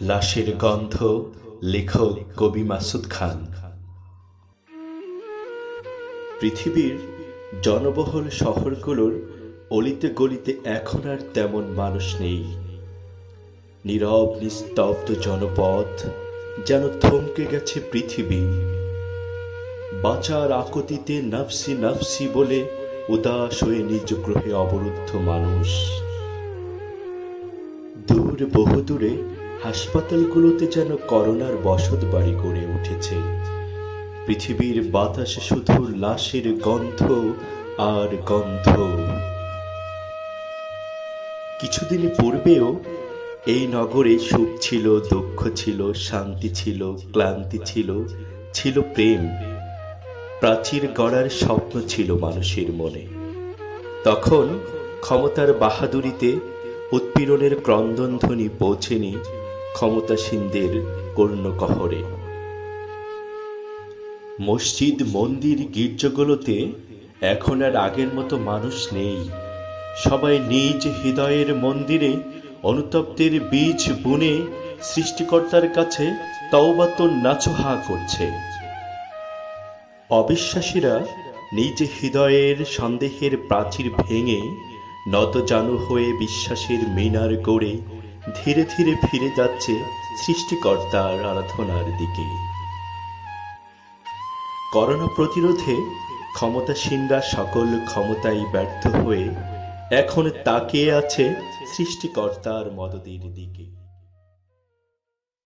লাশের গন্ধ লেখক কবি মাসুদ খান। পৃথিবীর জনবহুল শহরগুলোর অলিতে গলিতে এখন আর তেমন মানুষ নেই। নীরব, নিস্তব্ধ জনপথ যেন থমকে গেছে পৃথিবী। বাঁচার আকতিতে নাফসি নাফসি বলে উদাস হয়ে নিজ গ্রহে অবরুদ্ধ মানুষ। দূর, বহুদূরে হাসপাতালগুলোতে যেন করোনার বসত বাড়ি গড়ে উঠেছে। পৃথিবীর বাতাসে শুধু লাশের গন্ধ আর গন্ধ। কিছুদিন পূর্বেও এই নগরে সুখ ছিল, দুঃখ ছিল, শান্তি ছিল, ক্লান্তি ছিল ছিল প্রেম। প্রাচীর গড়ার স্বপ্ন ছিল মানুষের মনে। তখন ক্ষমতার বাহাদুরিতে উৎপীড়নের ক্রন্দনধ্বনি পৌঁছেনি ক্ষমতাসীনদের কর্ণকহরে মসজিদ, মন্দির, গির্জাগুলোতে এখন আর আগের মতো মানুষ নেই। সবাই নিজ হৃদয়ের মন্দিরে অনুতপ্তের বীজ বুনে সৃষ্টিকর্তার কাছে তওবাত নাচহা করছে। অবিশ্বাসীরা নিজ হৃদয়ের সন্দেহের প্রাচীর ভেঙে নতজানু হয়ে বিশ্বাসের মিনার গড়ে ধীরে ধীরে ফিরে যাচ্ছে সৃষ্টিকর্তার আরাধনার দিকে। করোনা প্রতিরোধে ক্ষমতাসীনরা সকল ক্ষমতায় ব্যর্থ হয়ে এখন তাকিয়ে আছে সৃষ্টিকর্তার মদদের দিকে।